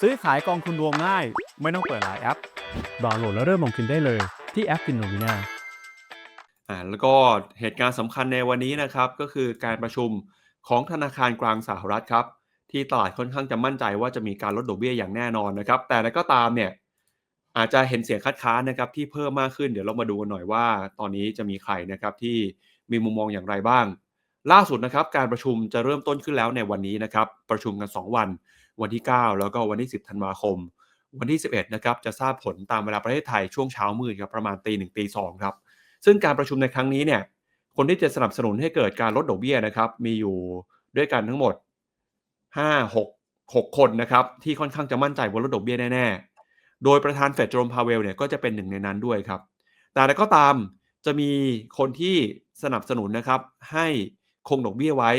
ซื้อขายกองทุนรวมง่าย ไม่ต้องเปิดหลายแอป ดาวน์โหลดแล้วเริ่มลงทุนได้เลยที่แอป Finovina อ่าแล้วก็เหตุการณ์สำคัญในวันนี้นะครับ ก็คือการประชุมของธนาคารกลางสหรัฐครับ ที่ตลาดค่อนข้างจะมั่นใจว่าจะมีการลดดอกเบี้ยอย่างแน่นอนนะครับ แต่แก็ตามเนี่ยอาจจะเห็นเสียงคัดค้านนะครับที่เพิ่มมากขึ้นเดี๋ยวเรามาดูกันหน่อยว่า ตอนนี้จะมีใครนะครับที่มีมุมมองอย่างไรบ้าง ล่าสุดนะครับการประชุมจะเริ่มต้นขึ้นแล้วในวันนี้นะครับ ประชุมกัน 2 วัน วันที่ 9 แล้วก็วันที่ 10 ธันวาคม วันที่ 11 นะครับ จะทราบผลตามเวลาประเทศไทยช่วงเช้ามืดครับประมาณตีหนึ่งตีสองครับ ซึ่งการประชุมในครั้งนี้เนี่ย คนที่จะสนับสนุนให้เกิดการลดดอกเบี้ยนะครับ มีอยู่ด้วยกันทั้งหมด 5 6 6 คนนะครับ ที่ค่อนข้างจะมั่นใจว่าลดดอกเบี้ยแน่ๆ โดยประธานเฟดเจอร์มพาเวลเนี่ยก็จะเป็นหนึ่งในนั้นด้วยครับ แต่แล้วก็ตามจะมีคนที่สนับสนุนนะครับให้คงดอกเบี้ยไว้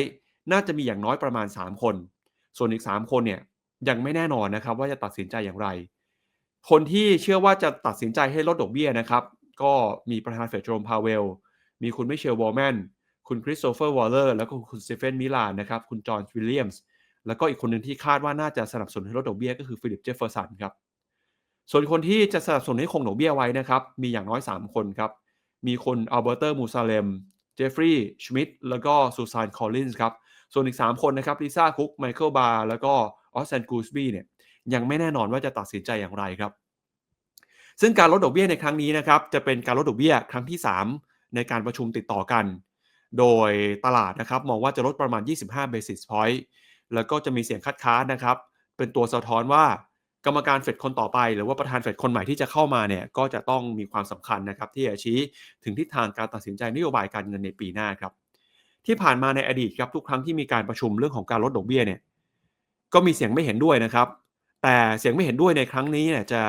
น่าจะมีอย่างน้อยประมาณ 3 คน ส่วนอีก 3 คนเนี่ยยังไม่แน่นอนนะครับว่าจะตัดสินใจอย่างไร คนที่เชื่อว่าจะตัดสินใจให้ลดดอกเบี้ยนะครับ ก็มีประธานเฟดเจอร์มพาเวล มีคุณมิเชลวอลแมนคุณคริสโตเฟอร์วอลเลอร์แล้วก็คุณสเตเฟนมิลานนะครับคุณจอห์นวิลเลียมส์แล้วก็อีกคนหนึ่งที่คาดว่าน่าจะสนับสนุนให้ลดดอกเบี้ยก็คือฟิลิปเจฟเฟอร์สันครับส่วนคนที่จะสนับสนุนให้คงดอกเบี้ยไว้นะครับ มีอย่างน้อย 3 คนครับ มีคนอัลเบอร์เตอร์มูซาเลม เจฟฟรีย์ชมิดแล้วก็ซูซานคอลลินส์ครับ ส่วนอีก 3 คนนะครับลิซ่าคุกไมเคิลบาร์แล้วก็ออสเซนกูสบี้เนี่ยยังไม่แน่นอนว่าจะตัดสินใจอย่างไรครับ ซึ่งการลดดอกเบี้ยในครั้งนี้นะครับจะเป็นการลดดอกเบี้ยครั้งที่ 3 ในการประชุมติดต่อกัน โดยตลาดนะครับมองว่าจะลดประมาณ 25 basis point แล้วก็จะมีเสียงคัดค้านนะครับเป็นตัวสะท้อนว่ากรรมการเฟดคนต่อไป หรือว่าประธานเฟดคนใหม่ที่จะเข้ามาเนี่ยก็จะต้องมีความสำคัญนะครับที่จะชี้ถึงทิศทางการตัดสินใจนโยบายการเงินในปีหน้าครับ ที่ผ่านมาในอดีตครับทุกครั้งที่มีการประชุมเรื่องของการลดดอกเบี้ยเนี่ยก็มีเสียงไม่เห็นด้วยนะครับ แต่เสียงไม่เห็นด้วยในครั้งนี้เนี่ยจะ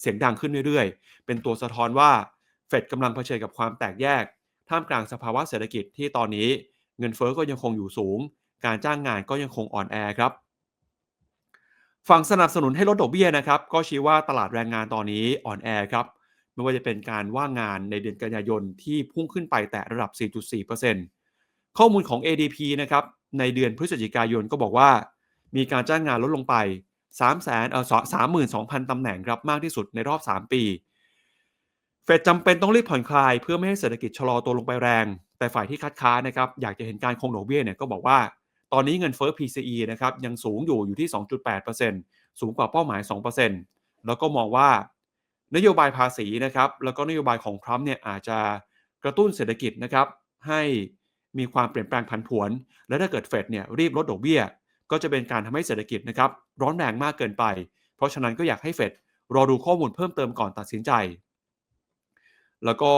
เสียงดังขึ้นเรื่อยๆ เป็นตัวสะท้อนว่าเฟดกำลังเผชิญกับความแตกแยก ท่ามกลางสภาวะเศรษฐกิจที่ตอนนี้เงินเฟ้อก็ยังคงอยู่สูง การจ้างงานก็ยังคงอ่อนแอครับ ฝั่งสนับสนุนให้ลดดอกเบี้ยนะครับ ก็ชี้ว่าตลาดแรงงานตอนนี้อ่อนแอครับ ไม่ว่าจะเป็นการว่างงานในเดือนกันยายนที่พุ่งขึ้นไปแต่ระดับ 4.4% ข้อมูลของ ADP นะครับในเดือนพฤศจิกายนก็บอกว่ามีการจ้างงานลดลงไป 3 0 0 0 0เอ่อ32,000 ตำแหน่งครับมากที่สุดในรอบ 3 ปี เฟดจำเป็นต้องรีบผ่อนคลายเพื่อไม่ให้เศรษฐกิจชะลอตัวลงไปแรง แต่ฝ่ายที่คัดค้านนะครับอยากจะเห็นการคงดอกเบี้ยเนี่ยก็บอกว่าตอนนี้เงินเฟ้อ PCE นะครับยังสูงอยู่อยู่ที่ 2.8%สูงกว่าเป้าหมาย 2%แล้วก็มองว่านโยบายภาษีนะครับแล้วก็นโยบายของทรัมป์เนี่ยอาจจะกระตุ้นเศรษฐกิจนะครับให้ มีความเปลี่ยนแปลงผันผวน และถ้าเกิดเฟดเนี่ยรีบลดดอกเบี้ย ก็จะเป็นการทำให้เศรษฐกิจนะครับร้อนแรงมากเกินไป เพราะฉะนั้นก็อยากให้เฟดรอดูข้อมูลเพิ่มเติมก่อนตัดสินใจ แล้วก็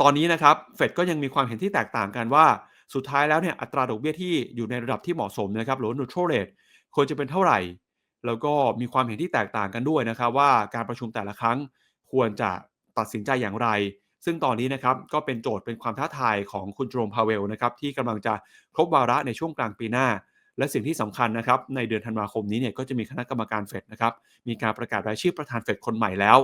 ตอนนี้นะครับเฟดก็ยังมีความเห็นที่แตกต่างกันว่า สุดท้ายแล้วเนี่ยอัตราดอกเบี้ยที่อยู่ในระดับที่เหมาะสมนะครับหรือ neutral rate ควรจะเป็นเท่าไหร่ แล้วก็มีความเห็นที่แตกต่างกันด้วยนะครับว่าการประชุมแต่ละครั้งควรจะตัดสินใจอย่างไร ซึ่งตอนนี้นะครับก็เป็นโจทย์เป็นความท้าทายของคุณโจมพาเวลนะครับที่กำลังจะครบวาระในช่วงกลางปีหน้า และสิ่งที่สำคัญนะครับในเดือนธันวาคมนี้เนี่ยก็จะมีคณะกรรมการเฟดนะครับมีการประกาศรายชื่อประธานเฟดคนใหม่แล้ว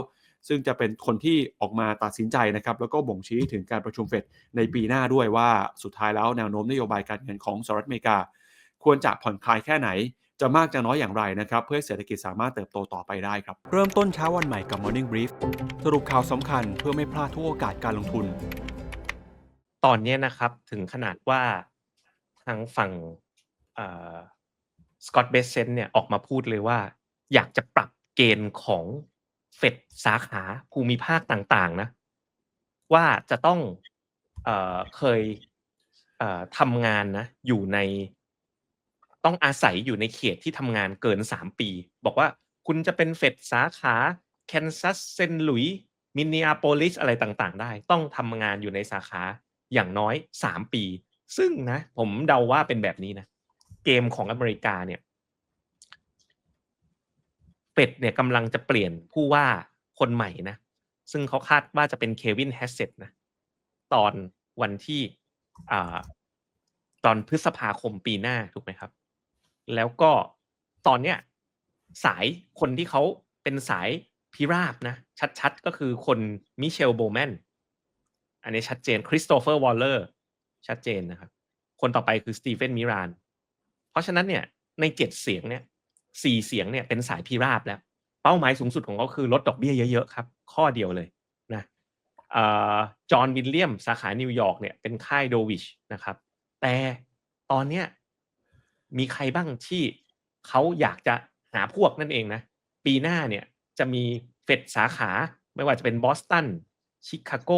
ซึ่งจะเป็นคนที่ออกมาตัดสินใจนะครับแล้วก็บ่งชี้ถึงการประชุมเฟดในปีหน้าด้วยว่าสุดท้ายแล้วแนวโน้มนโยบายการเงินของสหรัฐอเมริกา ควรจะผ่อนคลายแค่ไหน จะมากจะน้อยอย่างไรนะครับ เพื่อให้เศรษฐกิจสามารถเติบโตต่อไปได้ครับ เริ่มต้นเช้าวันใหม่กับ Morning Brief สรุปข่าวสำคัญเพื่อไม่พลาดทุกโอกาสการลงทุน ตอนนี้นะครับถึงขนาดว่าทางฝั่งสกอตเบสเซนเนี่ยออกมาพูดเลยว่า อยากจะปรับเกณฑ์ของเฟดสาขาภูมิภาคต่างๆนะว่าจะต้องเอเคยเทำงานนะอยู่ใน ต้องอาศัยอยู่ในเขตที่ทำงานเกิน 3 ปี บอกว่าคุณจะเป็นเฟดสาขาแคนซัสเซนหลุยส์มินนีอาโปลิสอะไรต่างๆ ได้ ต้องทำงานอยู่ในสาขาอย่างน้อย 3 ปี ซึ่งนะ ผมเดาว่าเป็นแบบนี้นะ เกมของอเมริกาเนี่ยเฟดเนี่ยกำลังจะเปลี่ยนผู้ว่าคนใหม่นะ ซึ่งเขาคาดว่าจะเป็นเควินแฮสเซตนะ ตอนวันที่อ่าตอนพฤษภาคมปีหน้า ถูกไหมครับ แล้วก็ตอนเนี้ยสายคนที่เขาเป็นสายพิราบนะ ชัดๆ ก็คือคนมิเชลโบแมนอันนี้ชัดเจนคริสโตเฟอร์วอลเลอร์ชัดเจนนะครับ คนต่อไปคือสตีเฟนมิราน เพราะฉะนั้นเนี่ยในเจ็ดเสียงเนี่ยสี่เสียงเนี่ยเป็นสายพิราบแล้ว เป้าหมายสูงสุดของเขาคือลดดอกเบี้ยเยอะๆครับ ข้อเดียวเลยนะจอห์นวิลเลียมสาขานิวยอร์กเนี่ยเป็นค่ายโดวิชนะครับ แต่ตอนเนี้ย มีใครบ้างที่เขาอยากจะหาพวกนั่นเองนะ ปีหน้าเนี่ยจะมีเฟดสาขาไม่ว่าจะเป็นบอสตันชิคาโก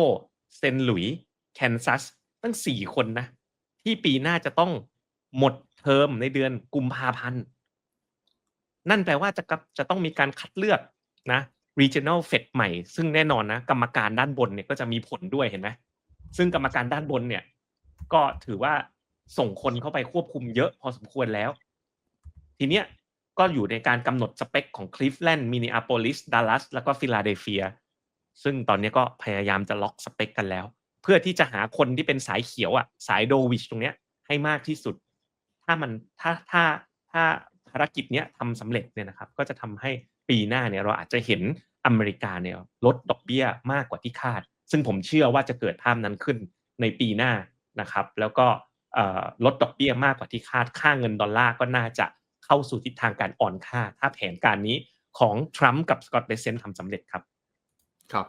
เซนหลุยส์แคนซัสตั้งสี่คนนะ ที่ปีหน้าจะต้องหมดเทอมในเดือนกุมภาพันธ์ นั่นแปลว่าจะกะจะต้องมีการคัดเลือกนะ regional Fed ใหม่ ซึ่งแน่นอนนะ กรรมการด้านบนเนี่ยก็จะมีผลด้วยเห็นไหมซึ่งกรรมการด้านบนเนี่ย ก็ถือว่า ส่งคนเข้าไปควบคุมเยอะพอสมควรแล้ว ทีเนี้ยก็อยู่ในการกำหนดสเปคของคลิฟแลนด์มิน e อาโพลิสดัลลัสแล้วก็ฟิลาเดลเฟีย ซึ่งตอนนี้ก็พยายามจะล็อกสเปคกันแล้ว เพื่อที่จะหาคนที่เป็นสายเขียวอะสายโดวิชตรงเนี้ยให้มากที่สุด ถ้ามันถ้าถ้าถ้าภารกิจเนี้ยทำสำเร็จเนี่ยนะครับ ก็จะทำให้ปีหน้าเนี่ยเราอาจจะเห็นอเมริกาเนี่ยลดดอกเบี้ยมากกว่าที่คาด ซึ่งผมเชื่อว่าจะเกิดภาพนั้นขึ้นในปีหน้านะครับ แล้วก็ ลดดอกเบี้ยมากกว่าที่คาดค่าเงินดอลลาร์ก็น่าจะเข้าสู่ทิศทางการอ่อนค่า ถ้าแผนการนี้ของทรัมป์กับสกอตต์เบเซนทำสำเร็จครับ ครับ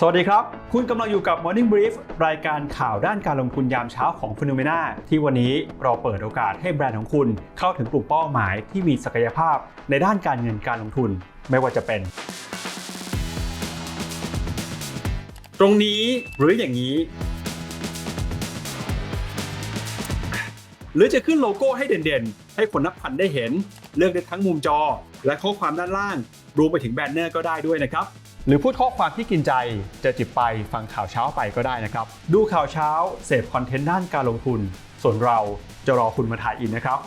สวัสดีครับ คุณกำลังอยู่กับ Morning Brief รายการข่าวด้านการลงทุนยามเช้าของ p h e n o m e n a ที่วันนี้เราเปิดโอกาสให้แบรนด์ของคุณเข้าถึงกลุ่มเป้าหมายที่มีศักยภาพในด้านการเงินการลงทุนไม่ว่าจะเป็น ตรงนี้หรืออย่างนี้ หรือจะขึ้นโลโก้ให้เด่นๆ ให้คนนับพันได้เห็น เลือกได้ทั้งมุมจอ และข้อความด้านล่าง รวมไปถึงแบนเนอร์ก็ได้ด้วยนะครับ หรือพูดข้อความที่กินใจจะจิบไปฟังข่าวเช้าไปก็ได้นะครับ ดูข่าวเช้าเสพคอนเทนต์ด้านการลงทุน ส่วนเราจะรอคุณมาถ่ายอินนะครับ